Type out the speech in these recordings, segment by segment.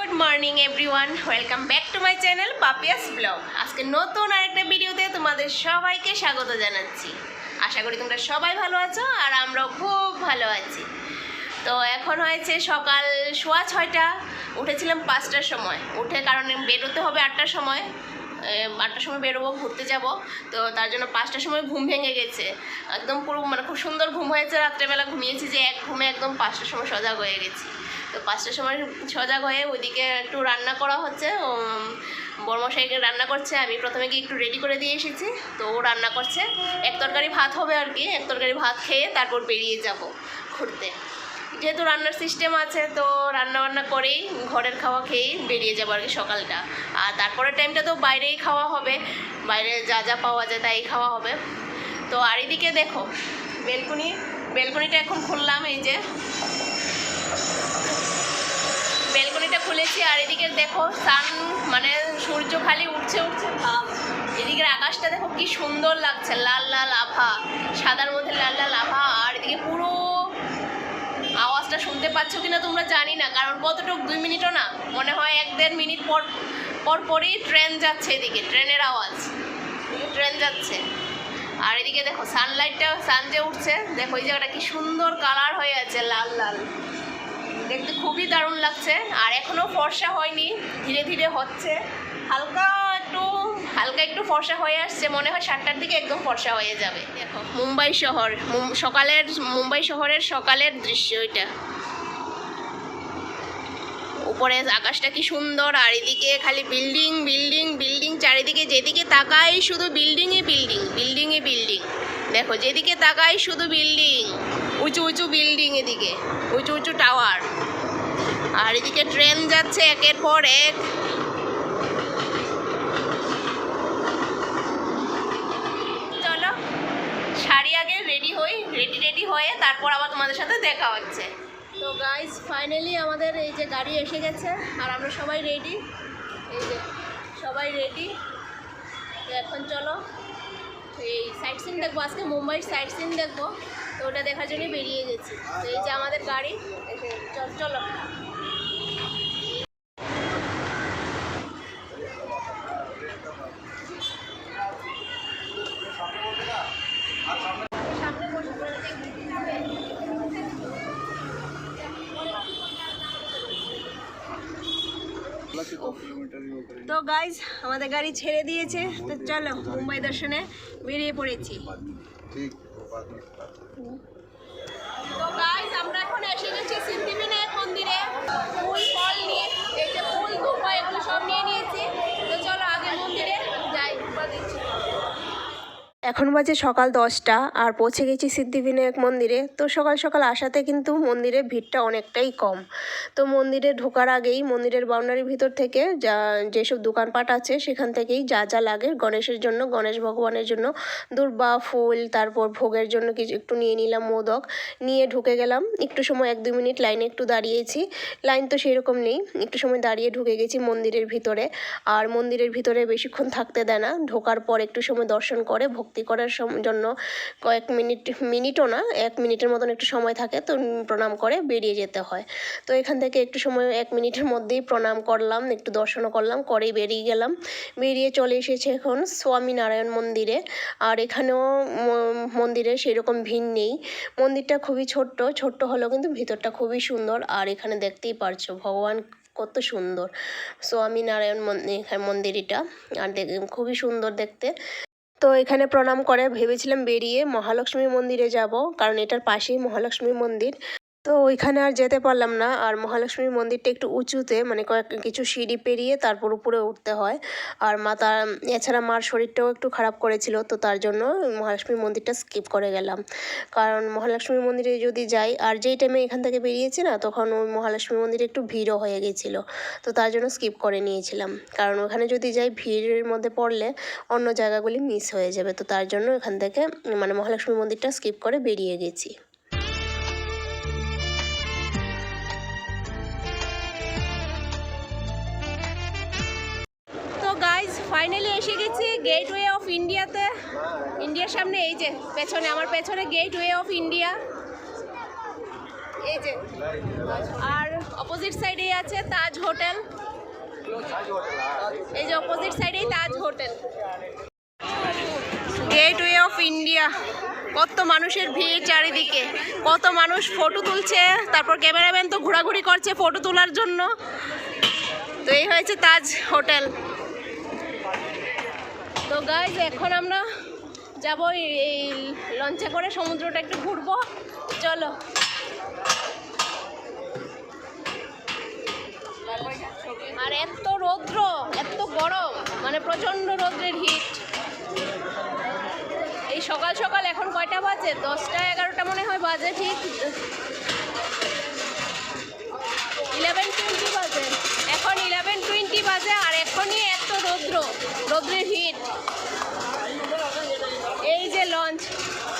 Good morning everyone welcome back to my channel Papia's blog আজকে নতুন আরেকটা ভিডিওতে তোমাদের সবাইকে স্বাগত জানাচ্ছি। আশা করি তোমরা সবাই ভালো আছো আর আমরাও খুব ভালো আছি। তো এখন হয়েছে সকাল সোয়া ছয়টা। উঠেছিলাম পাঁচটার সময়। উঠে কারণে বেরোতে হবে আটটার সময়। আটটার সময় বেরোবো ঘুরতে যাব। তো তার জন্য পাঁচটার সময় ঘুম ভেঙে গেছে। একদম পুরো মানে খুব সুন্দর ঘুম হয়েছে রাত্রেবেলা ঘুমিয়েছি যে এক ঘুমে একদম পাঁচটার সময় সজাগ হয়ে গেছি। তো পাঁচটার সময় সজাগ হয়ে ওইদিকে একটু রান্না করা হচ্ছে। উম, বড়মশাইকে রান্না করছে আমি প্রথমে গিয়ে একটু রেডি করে দিয়ে এসেছি। তো ও রান্না করছে। এক তরকারি ভাত হবে আর কি এক তরকারি ভাত খেয়ে তারপর বেরিয়ে যাব ঘুরতে। যেহেতু রান্নার সিস্টেম আছে, তো রান্না বান্না করেই ঘরের খাওয়া খেয়েই বেরিয়ে যাব আর কি সকালটা। আর তারপরের টাইমটা তো বাইরেই খাওয়া হবে, বাইরে যা যা পাওয়া যায় তাই খাওয়া হবে। তো আর এদিকে দেখো, বেলকুনি, বেলকুনিটা এখন খুললাম এই যে। বেলকনিটা খুলেছি আর এদিকে দেখো সান মানে সূর্য খালি উঠছে উঠছে, ভাব। এদিকের আকাশটা দেখো কি সুন্দর লাগছে, লাল লাল আভা। সাদার মধ্যে লাল লাল আভা। আর এদিকে পুরো শুনতে পাচ্ছ কিনা তোমরা জানি না, কারণ কতটুকু দুই মিনিটও না, মনে হয় এক দেড় মিনিট পর পর পরই ট্রেন যাচ্ছে এদিকে, ট্রেনের আওয়াজ। ট্রেন যাচ্ছে। আর এদিকে দেখো সানলাইটটা সান যে উঠছে, দেখো এই জায়গাটা কি সুন্দর কালার হয়ে আছে, লাল লাল। দেখতে খুবই দারুণ লাগছে, আর এখনও ফর্সা হয়নি, ধীরে ধীরে হচ্ছে, হালকা হালকা একটু ফর্সা হয়ে আসছে, মনে হয় সাতটার দিকে একদম ফর্সা হয়ে যাবে। দেখো, মুম্বাই শহর সকালের, মুম্বাই শহরের সকালের দৃশ্য এটা। উপরে আকাশটা কি সুন্দর, আর এদিকে খালি বিল্ডিং বিল্ডিং বিল্ডিং, চারিদিকে যেদিকে তাকাই শুধু বিল্ডিংয়ে বিল্ডিং বিল্ডিংয়ে বিল্ডিং। দেখো, যেদিকে তাকাই শুধু বিল্ডিং, উঁচু উঁচু বিল্ডিং এদিকে, উঁচু উঁচু টাওয়ার। আর এদিকে ট্রেন যাচ্ছে একের পর এক চলো শাড়ি আগে রেডি রেডি হয়ে তারপর আবার তোমাদের সাথে দেখা হচ্ছে। তো গাইজ ফাইনালি আমাদের এই যে গাড়ি এসে গেছে, আর আমরা সবাই রেডি এই যে, সবাই রেডি এখন চলো, এই সাইট সিন দেখব। আজকে মুম্বাইয়ের সাইট সিন দেখব। তো ওটা দেখার জন্য বেরিয়ে গেছি। তো এই যে আমাদের গাড়ি চল। তো গাইজ আমাদের গাড়ি ছেড়ে দিয়েছে। তো চলো, মুম্বাই দর্শনে বেরিয়ে পড়েছি। তো গাইজ আমরা এখন এসে গেছি সিদ্ধিবিনায়ক মন্দিরে। ফুল ফল নিয়ে, এই যে ফুল ধূপা এগুলো সব নিয়ে নিয়েছি তো চলো আগে মন্দিরে যাই ধূপা দিচ্ছি এখন বাজে সকাল দশটা আর পৌঁছে গেছি সিদ্ধিবিনায়ক মন্দিরে। তো সকাল সকাল আসাতে কিন্তু মন্দিরের ভিড়টা অনেকটাই কম। তো মন্দিরে ঢোকার আগেই মন্দিরের বাউন্ডারির ভিতর থেকে যা, যেসব দোকানপাট আছে সেখান থেকেই যা যা লাগে গণেশের জন্য, গণেশ ভগবানের জন্য দুর্বা, ফুল, তারপর ভোগের জন্য কিছু একটু নিয়ে নিলাম মোদক। নিয়ে ঢুকে গেলাম। একটু সময়, এক দুই মিনিট লাইনে একটু দাঁড়িয়েছি। লাইন তো সেরকম নেই। একটু সময় দাঁড়িয়ে ঢুকে গেছি মন্দিরের ভিতরে। আর মন্দিরের ভিতরে বেশিক্ষণ থাকতে দেয় না। ঢোকার পর একটু সময় দর্শন করে ভক্তি করার জন্য কয়েক মিনিট, মিনিটও না, এক মিনিটের মতন একটু সময় থাকে, তো প্রণাম করে বেরিয়ে যেতে হয়। তো এখান থেকে একটু সময়, এক মিনিটের মধ্যেই প্রণাম করলাম, একটু দর্শনও করলাম, করেই বেরিয়ে গেলাম। বেরিয়ে চলে এসেছে এখন স্বামীনারায়ণ মন্দিরে, আর এখানেও মন্দিরে সেরকম ভিড় নেই। মন্দিরটা খুবই ছোট্ট ছোট্ট হলেও কিন্তু ভিতরটা খুবই সুন্দর, আর এখানে দেখতেই পারছ ভগবান কত সুন্দর। স্বামীনারায়ণ মন্দির মন্দিরটা, আর দেখ- খুবই সুন্দর দেখতে। তো এখানে প্রণাম করে ভেবেছিলাম বেরিয়ে মহালক্ষ্মী মন্দিরে যাব কারণ এটার পাশেই মহালক্ষ্মী মন্দির। তো ওইখানে আর যেতে পারলাম না। আর মহালক্ষ্মীর মন্দিরটা একটু উঁচুতে মানে কয়েক, কিছু সিঁড়ি পেরিয়ে তারপর উপরে উঠতে হয়। আর মা তার, এছাড়া মার শরীরটাও একটু খারাপ করেছিল, তো তার জন্য মহালক্ষ্মী মন্দিরটা স্কিপ করে গেলাম। কারণ মহালক্ষ্মী মন্দিরে যদি যাই, আর যেই টাইমে এখান থেকে বেরিয়েছি না, তখন ওই মহালক্ষ্মী মন্দিরে একটু ভিড়ও হয়ে গেছিল। তো তার জন্য স্কিপ করে নিয়েছিলাম। কারণ ওখানে যদি যাই, ভিড়ের মধ্যে পড়লে অন্য জায়গাগুলি মিস হয়ে যাবে। তো তার জন্য এখান থেকে মানে মহালক্ষ্মী মন্দিরটা স্কিপ করে বেরিয়ে গেছি। গেটওয়ে অফ ইন্ডিয়াতে ইন্ডিয়ার সামনে এই যে, পেছনে, আমার পেছনে গেটওয়ে অফ ইন্ডিয়া এই যে, আর অপোজিট সাইডেই আছে তাজ হোটেল এই যে অপোজিট সাইডেই Taj hotel gateway of India কত মানুষের ভিড় চারিদিকে। কত মানুষ ফটো তুলছে, তারপর ক্যামেরাম্যান তো ঘোরাঘুরি করছে ফটো তোলার জন্য। তো এই হয়েছে তাজ হোটেল গাইজ এখন আমরা যাব এই- লঞ্চে করে, সমুদ্রটা একটু ঘুরবো। চলো। আর এত রৌদ্র, এত গরম মানে প্রচণ্ড রৌদ্রের হিট এই সকাল সকাল এখন কয়টা বাজে? দশটা, এগারোটা মনে হয় বাজে, ঠিক? ইলেভেন টোয়েন্টি বাজে এখন ইলেভেন টোয়েন্টি বাজে আর এখনই এত রৌদ্র রৌদ্রের হিট। এই যে লঞ্চ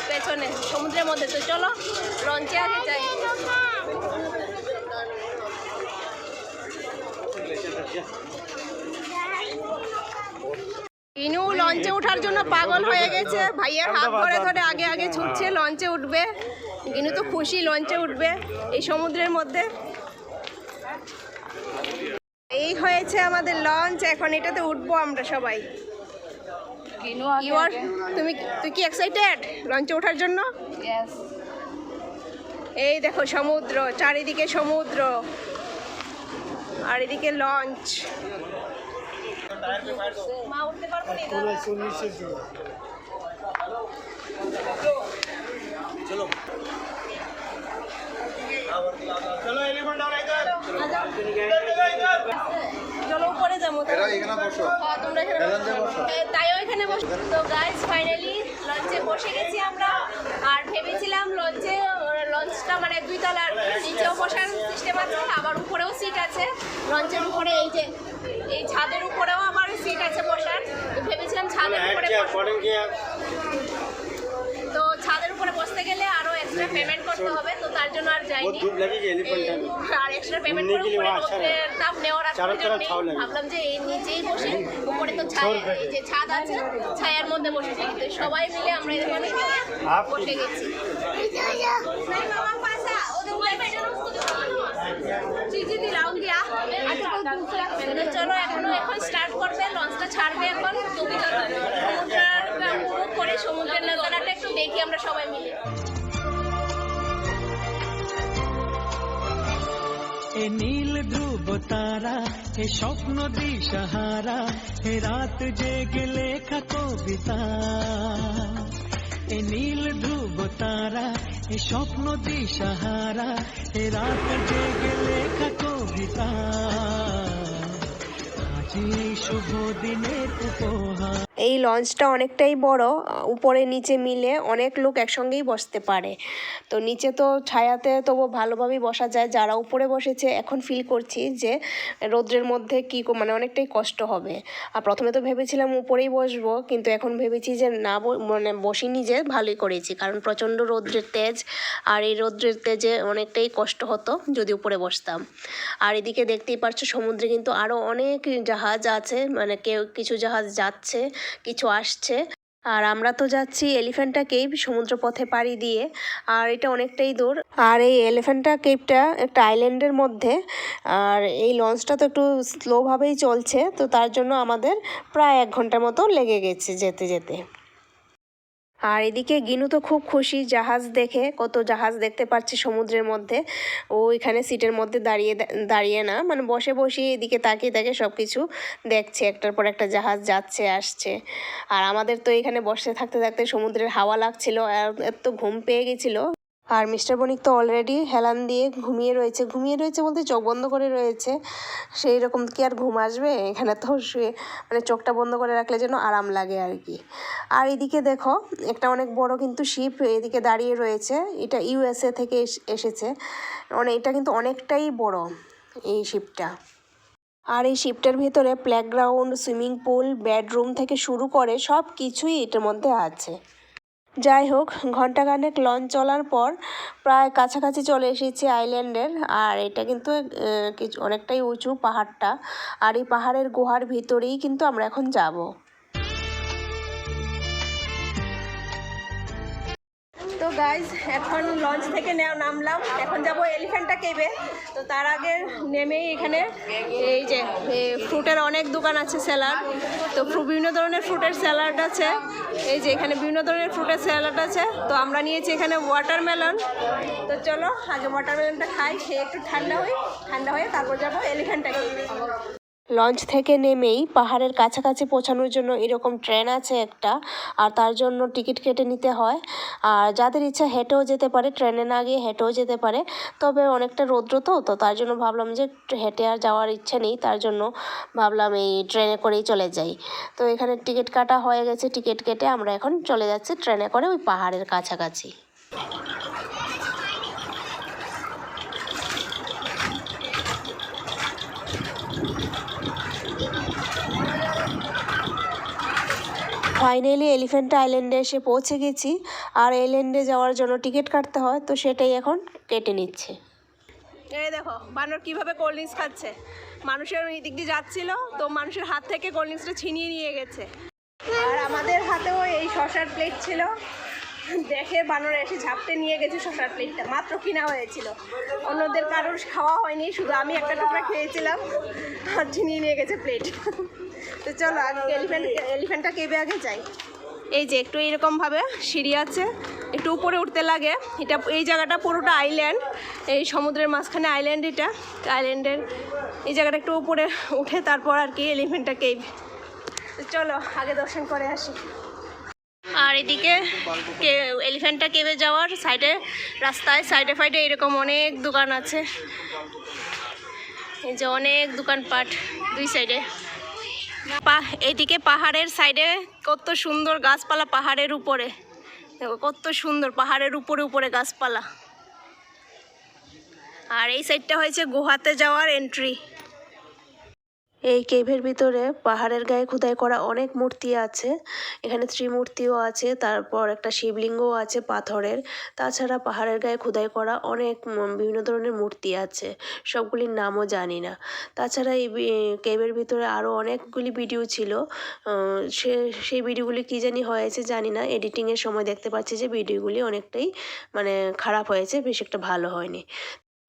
পেছনে সমুদ্রের মধ্যে। তো চলো লঞ্চে আগে যাই। ইনু লঞ্চে ওঠার জন্য পাগল হয়ে গেছে। ভাইয়ের হাত ধরে ধরে আগে আগে ছুটছে লঞ্চে উঠবে। ইনু তো খুশি লঞ্চে উঠবে এই সমুদ্রের মধ্যে। এই হয়েছে আমাদের লঞ্চ এখন এটাতে উঠবো আমরা সবাই। ইউ আর তুমি তুই কি এক্সাইটেড লঞ্চে ওঠার জন্য? এই দেখো সমুদ্র চারিদিকে সমুদ্র আর এদিকে লঞ্চ। না দাঁড়া। চলো উপরে যাব এরা এখানে বসো। হ্যাঁ, তোমরা এখানে বসো। তো গাইস ফাইনালি লঞ্চে বসে গেছি আমরা। আর ভেবেছিলাম লঞ্চে লঞ্চটা মানে দুই তলার নিচেও বসার সিস্টেম আছে আবার উপরেও সিট আছে। লঞ্চের উপরে এই যে এই ছাদের উপরেও আবার সিট আছে বসার। তো ভেবেছিলাম ছাদের উপরে বসবো। তো ছাদের উপরে বসতে গেলে আরও এক্সট্রা পেমেন্ট করতে হবে তো তার জন্য আর যাইনি। আর এক্সট্রা পেমেন্ট করে উপরে রোদ্রে তাপ নেওয়ার আছে ভাবলাম যে এই নিচেই বসে উপরে তো ছায়া এই যে ছাদ আছে ছায়ার মধ্যে বসে থাকি। তো সবাই মিলে আমরা এখানে বসে গেছি। চলো এখনও এখন স্টার্ট করবে লঞ্চটা ছাড়বে এখন। তুমি সমুদ্রের করে সমুদ্রের নাজারাটা একটু দেখি আমরা সবাই মিলে। এ নীল ধ্রুব তারা, এ স্বপ্ন দিশাহারা, এ রাত জেগে লেখা কবিতা। এ নীল ধ্রুব তারা, এ স্বপ্ন দিশাহারা, এ রাত জেগে লেখা কবিতা। আজ শুভ দিনের উপহার। এই লঞ্চটা অনেকটাই বড়, উপরে নিচে মিলে অনেক লোক একসঙ্গেই বসতে পারে। তো নিচে তো ছায়াতে তবু ভালোভাবেই বসা যায়। যারা উপরে বসেছে, এখন ফিল করছি যে রৌদ্রের মধ্যে কী মানে অনেকটাই কষ্ট হবে। আর প্রথমে তো ভেবেছিলাম উপরেই বসবো, কিন্তু এখন ভেবেছি যে না মানে বসিনি যে ভালোই করেছি। কারণ প্রচণ্ড রৌদ্রের তেজ, আর এই রৌদ্রের তেজে অনেকটাই কষ্ট হতো যদি উপরে বসতাম। আর এদিকে দেখতেই পারছ সমুদ্রে কিন্তু আরও অনেক জাহাজ আছে মানে কেউ কিছু জাহাজ যাচ্ছে। কিছু আসছে। আর আমরা তো যাচ্ছি এলিফ্যান্টা কেভ সমুদ্র পথে পাড়ি দিয়ে। আর এটা অনেকটাই দূর। আর এই এলিফ্যান্টা কেভটা একটা আইল্যান্ডের মধ্যে। আর এই লঞ্চটা তো একটু স্লোভাবেই চলছে। তো তার জন্য আমাদের প্রায় এক ঘণ্টার মতো লেগে গেছে যেতে যেতে। আর এদিকে গিনু তো খুব খুশি, জাহাজ দেখে, কত জাহাজ দেখতে পাচ্ছে সমুদ্রের মধ্যে। ও এখানে সিটের মধ্যে দাঁড়িয়ে দাঁড়িয়ে না মানে বসে বসে এদিকে তাকিয়ে তাকিয়ে সব কিছু দেখছে, একটার পর একটা জাহাজ যাচ্ছে, আসছে। আর আমাদের তো এখানে বসে থাকতে থাকতে সমুদ্রের হাওয়া লাগছিল, আর এত ঘুম পেয়ে গেছিল। আর মিস্টার বণিক তো অলরেডি হেলান দিয়ে ঘুমিয়ে রয়েছে। ঘুমিয়ে রয়েছে বলতে চোখ বন্ধ করে রয়েছে। সেই রকম কি আর ঘুম আসবে? এখানে তো শুয়ে মানে চোখটা বন্ধ করে রাখলে যেন আরাম লাগে আর কি। আর এদিকে দেখো, একটা অনেক বড় কিন্তু শিপ এদিকে দাঁড়িয়ে রয়েছে। এটা ইউএসএ থেকে এস- এসেছে। মানে এটা কিন্তু অনেকটাই বড় এই শিপটা আর এই শিপটার ভিতরে প্লেগ্রাউন্ড সুইমিং পুল বেডরুম থেকে শুরু করে সব কিছুই এটার মধ্যে আছে। যাই হোক ঘন্টাখানেক লঞ্চ চলার পর প্রায় কাছাকাছি চলে এসেছি আইল্যান্ডের আর এটা কিন্তু কিছু অনেকটাই উঁচু পাহাড়টা। আর এই পাহাড়ের গুহার ভিতরেই কিন্তু আমরা এখন যাব। গাইজ এখন লঞ্চ থেকে নেওয়া নামলাম। এখন যাব এলিফ্যান্টটা কেবে। তো তার আগে নেমেই এখানে এই যে ফ্রুটের অনেক দোকান আছে স্যালাড তো বিভিন্ন ধরনের ফ্রুটের স্যালাড আছে। এই যে, এখানে বিভিন্ন ধরনের ফ্রুটের স্যালাড আছে। তো আমরা নিয়েছি এখানে ওয়াটারমেলন তো চলো, আগে ওয়াটারমেলনটা খাই, খেয়ে একটু ঠান্ডা হই। ঠান্ডা হয়ে তারপর যাব এলিফ্যান্টটা কেবে লঞ্চ থেকে নেমেই পাহাড়ের কাছাকাছি পৌঁছানোর জন্য এরকম ট্রেন আছে একটা, আর তার জন্য টিকিট কেটে নিতে হয়। আর যাদের ইচ্ছা হেঁটেও যেতে পারে, ট্রেনে না গিয়ে হেঁটেও যেতে পারে। তবে অনেকটা রৌদ্র তো তো তার জন্য ভাবলাম যে হেঁটে আর যাওয়ার ইচ্ছে নেই, তার জন্য ভাবলাম এই ট্রেনে করেই চলে যাই। তো এখানে টিকিট কাটা হয়ে গেছে, টিকিট কেটে আমরা এখন চলে যাচ্ছি ট্রেনে করে ওই পাহাড়ের কাছাকাছি। ফাইনালি এলিফ্যান্ট আইল্যান্ডে এসে পৌঁছে গেছি। আর আইল্যান্ডে যাওয়ার জন্য টিকিট কাটতে হয়, তো সেটাই এখন কেটে নিচ্ছে। এই দেখো, বানর কীভাবে কোল্ড ড্রিঙ্কস খাচ্ছে? মানুষের ওই দিক দিয়ে যাচ্ছিল, তো মানুষের হাত থেকে কোল্ড ড্রিঙ্কসটা ছিনিয়ে নিয়ে গেছে। আর আমাদের হাতেও এই শশার প্লেট ছিল। দেখে বানর এসে ঝাপটে নিয়ে গেছে শশার প্লেটটা মাত্র কিনা হয়েছিল। অন্যদের কারোর খাওয়া হয়নি, শুধু আমি একটা টুকরা খেয়েছিলাম। আর ছিনিয়ে নিয়ে গেছে প্লেট তো চলো আগে এলিফ্যান্ট এলিফ্যান্টটা কেবে আগে যাই? এই যে একটু এরকমভাবে সিঁড়ি আছে, একটু উপরে উঠতে লাগে। এটা এই জায়গাটা পুরোটা আইল্যান্ড এই সমুদ্রের মাঝখানে আইল্যান্ড এটা। আইল্যান্ডের এই জায়গাটা একটু উপরে উঠে তারপর আর কি এলিফেন্টটা কেভ চলো, আগে দর্শন করে আসি। আর এদিকে এলিফ্যান্টটা কেবে যাওয়ার সাইডে রাস্তায় সাইডে ফাইডে এরকম অনেক দোকান আছে। এই যে অনেক দোকানপাট দুই সাইডে এইদিকে পাহাড়ের সাইডে কত সুন্দর গাছপালা পাহাড়ের উপরে। দেখো, কত সুন্দর পাহাড়ের উপরে উপরে গাছপালা। আর এই সাইডটা হয়েছে গুহাতে যাওয়ার এন্ট্রি এই কেভের ভিতরে পাহাড়ের গায়ে খোদাই করা অনেক মূর্তি আছে। এখানে ত্রিমূর্তিও আছে, তারপর একটা শিবলিঙ্গও আছে পাথরের। তাছাড়া পাহাড়ের গায়ে খোদাই করা অনেক বিভিন্ন ধরনের মূর্তি আছে, সবগুলির নামও জানি না। তাছাড়া এই কেভের ভিতরে আরও অনেকগুলি ভিডিও ছিল। সে, সেই ভিডিওগুলি কী জানি হয়েছে জানি না, এডিটিংয়ের সময় দেখতে পাচ্ছি যে ভিডিওগুলি অনেকটাই মানে খারাপ হয়েছে, বেশ একটা ভালো হয়নি।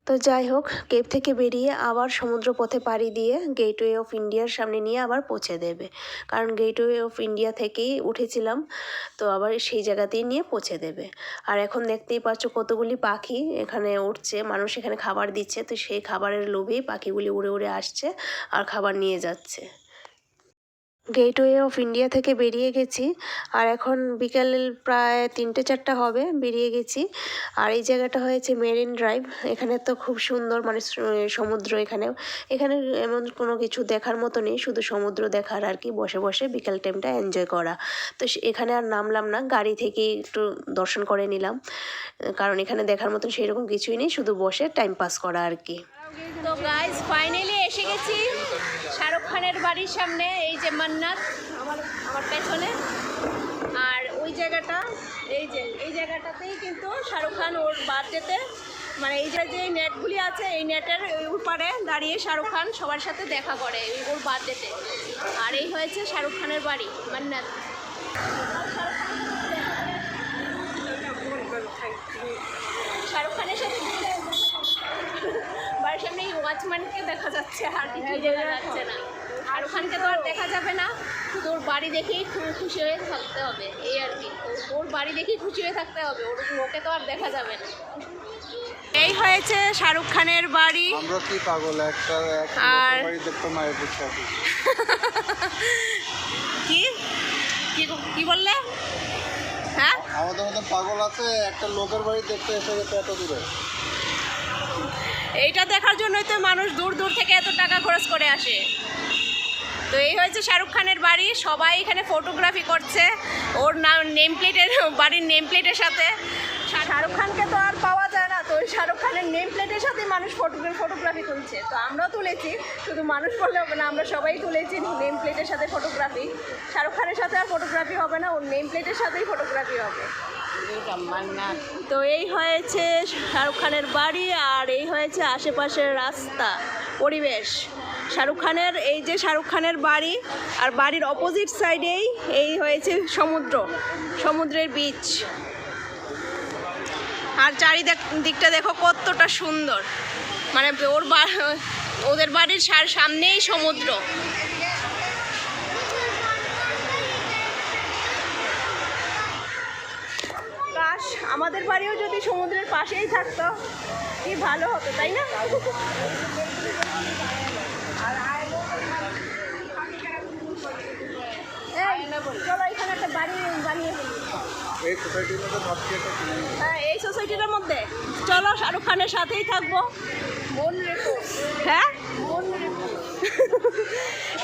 তো যাই হোক, কেপ থেকে বেরিয়ে আবার সমুদ্র পথে পাড়ি দিয়ে গেটওয়ে অফ ইন্ডিয়ার সামনে নিয়ে আবার পৌঁছে দেবে। কারণ গেটওয়ে অফ ইন্ডিয়া থেকেই উঠেছিলাম, তো আবার সেই জায়গাতেই নিয়ে পৌঁছে দেবে। আর এখন দেখতেই পাচ্ছ কতগুলি পাখি এখানে উঠছে, মানুষ এখানে খাবার দিচ্ছে, তো সেই খাবারের লোভেই পাখিগুলি উড়ে উড়ে আসছে আর খাবার নিয়ে যাচ্ছে। গেটওয়ে অফ ইন্ডিয়া থেকে বেরিয়ে গেছি। আর এখন বিকেল প্রায় তিনটে চারটা হবে বেরিয়ে গেছি। আর এই জায়গাটা হয়েছে মেরিন ড্রাইভ। এখানে তো খুব সুন্দর মানে সমুদ্র এখানেও এখানে এমন কোনো কিছু দেখার মতো নেই। শুধু সমুদ্র দেখার আর কি। বসে বসে বিকেল টাইমটা এনজয় করা। তো এখানে আর নামলাম না। গাড়ি থেকে একটু দর্শন করে নিলাম। কারণ এখানে দেখার মতন সেরকম কিছুই নেই। শুধু বসে টাইম পাস করা আর কি। তো গাইজ ফাইনালি এসে গেছি। খানের বাড়ির সামনে, এই যে মান্নাত, আমার আমার পেছনে। আর ওই জায়গাটা, এই যে, এই জায়গাটাতেই কিন্তু শাহরুখ খান ওর বার্থডেতে মানে এই যে যে নেটগুলি আছে, এই নেটের ওই পারে দাঁড়িয়ে শাহরুখ খান সবার সাথে দেখা করে ওর বার্থডেতে আর এই হয়েছে শাহরুখ খানের বাড়ি, মান্নাত। শাহরুখ খানের সাথে বাড়ির সামনে ওয়াচম্যানকে দেখা যাচ্ছে আর কিছু দেখা যাচ্ছে না। শাহরুখ খানকে তো আর দেখা যাবে না। তোর বাড়ি দেখেই খুশি হয়ে থাকতে হবে এই আর কি। ওর- বাড়ি দেখেই খুশি হয়ে থাকতে হবে ওর ওকে তো আর দেখা যাবে না। এই হয়েছে শাহরুখ খানের বাড়ি। আমরা কি পাগল? একটা আর- কি? কি বললে? হ্যাঁ? আমাদের মধ্যে পাগল আছে একটা লোকের বাড়ি দেখতে এসে গেছে এত দূরে। এইটা দেখার জন্যই তো মানুষ দূর দূর থেকে এত টাকা খরচ করে আসে। তো এই হয়েছে শাহরুখ খানের বাড়ি। সবাই এখানে ফটোগ্রাফি করছে। ওর নাম নেম প্লেটের বাড়ির নেম প্লেটের সাথে। শাহরুখ খানকে তো আর পাওয়া যায় না। তো ওই শাহরুখ খানের নেম প্লেটের সাথেই মানুষ ফটো ফটোগ্রাফি তুলছে। তো আমরাও তুলেছি। শুধু মানুষ বললে হবে না, আমরা সবাই তুলেছি নেম প্লেটের সাথে ফটোগ্রাফি শাহরুখ খানের সাথে আর ফটোগ্রাফি হবে না, ওর নেম প্লেটের সাথেই ফটোগ্রাফি হবে। তো এই হয়েছে শাহরুখ খানের বাড়ি আর এই হয়েছে আশেপাশের রাস্তা, পরিবেশ। শাহরুখ খানের, এই যে শাহরুখ খানের বাড়ি, আর বাড়ির অপোজিট সাইডেই এই হয়েছে সমুদ্র, সমুদ্রের বিচ আর চারিদিক, দিকটা দেখো কতটা সুন্দর। মানে ওর ওদের বাড়ির সার- সামনেই সমুদ্র। আমাদের বাড়িও যদি সমুদ্রের পাশেই থাকতো, কি ভালো হতো, তাই না এই, চলো এখানে একটা বাড়ি বানিয়ে ফেলি এই সোসাইটির মধ্যে। হ্যাঁ এই সোসাইটিটার মধ্যে। চলো শাহরুখ খানের সাথেই থাকব। মন রেখো। হ্যাঁ? মন রেখো।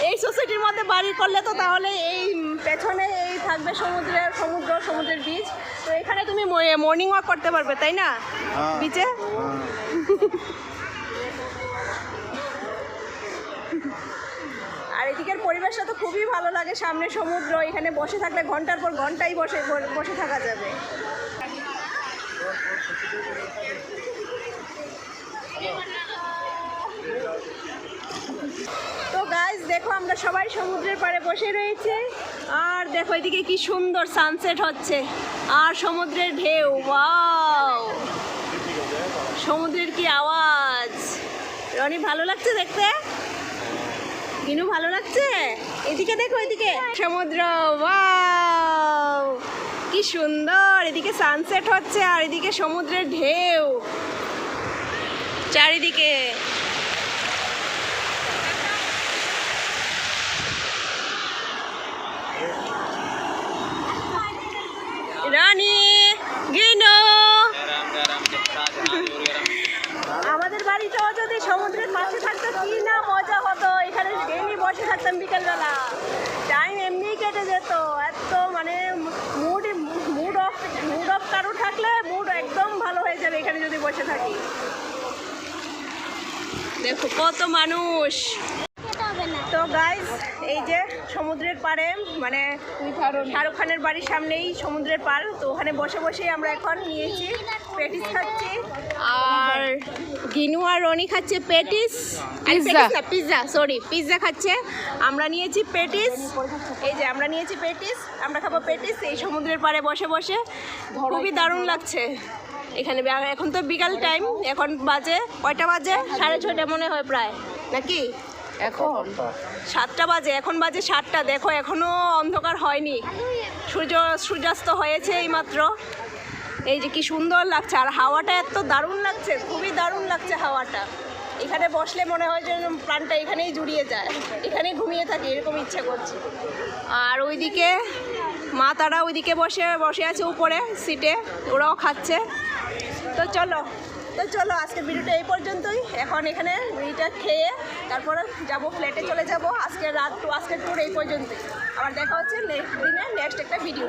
এই সোসাইটির মধ্যে বাড়ি করলে তো তাহলে এই পেছনে এই থাকবে সমুদ্রের সমুদ্র সমুদ্রের বিচ তো এখানে তুমি মর্নিং ওয়াক করতে পারবে তাই না? হ্যাঁ। বিচে হ্যাঁ। আর এদিকের পরিবেশটা তো খুবই ভালো লাগে সামনে সমুদ্র, এখানে বসে থাকলে ঘণ্টার পর ঘন্টাই বসে বসে থাকা যাবে। তো গাইজ দেখো আমরা সবাই সমুদ্রের পাড়ে বসে রয়েছে। আর দেখো এদিকে কি সুন্দর সানসেট হচ্ছে। আর সমুদ্রের ঢেউ ওয়াও সমুদ্রের কি আওয়াজ। রনি, ভালো লাগছে দেখতে? কিনু ভালো লাগছে? এদিকে দেখো, এদিকে। সমুদ্র ওয়াও কি সুন্দর, এদিকে সানসেট হচ্ছে আর এদিকে সমুদ্রের ঢেউ। চারিদিকে। রানী গিনো আমাদের বাড়িটাও যদি সমুদ্রের পাশে থাকতো কি না মজা হতো এখানে ডেলি বসে থাকতাম বিকেলবেলা। টাইম এমনি কেটে যেত। এত মানে mood mood off mood off কারও থাকলে মুড একদম ভালো হয়ে যাবে এখানে যদি বসে থাকি। দেখো কত মানুষ। তো গাইজ এই যে সমুদ্রের পাড়ে মানে শাহরুখ খানের বাড়ির সামনেই সমুদ্রের পাড় তো ওখানে বসে বসেই আমরা এখন নিয়েছি পেটিস খাচ্ছি। আর গিনু আর রনি খাচ্ছে পেটিস। পিৎজা সরি পিৎজা খাচ্ছে। আমরা নিয়েছি পেটিস। এই যে আমরা নিয়েছি পেটিস আমরা খাব পেটিস এই সমুদ্রের পাড়ে বসে বসে। খুবই দারুণ লাগছে। এখানে এখন তো বিকাল টাইম এখন বাজে কয়টা বাজে? সাড়ে ছয়টা মনে হয় প্রায় নাকি? এখন? সাতটা বাজে, এখন বাজে সাতটা। দেখো, এখনও অন্ধকার হয়নি। সূর্য, সূর্যাস্ত হয়েছে এইমাত্র। এই যে কি সুন্দর লাগছে, আর হাওয়াটা এত দারুণ লাগছে, খুবই দারুণ লাগছে হাওয়াটা। এখানে বসলে মনে হয় যেন প্রাণটা এখানেই জুড়িয়ে যায়, এখানেই ঘুমিয়ে থাকি, এরকম ইচ্ছে করছে। আর ওইদিকে মা তারা ওইদিকে বসে বসে আছে উপরে, সিটে, ওরাও খাচ্ছে। তো চলো তো চলো আজকে ভিডিওটা এই পর্যন্তই। এখন এখানে এইটা খেয়ে তারপরে যাব ফ্ল্যাটে চলে যাব। আজকে রাত, আজকের ট্যুর এই পর্যন্তই। আবার দেখা হচ্ছে নেক্সট দিনে নেক্সট একটা ভিডিও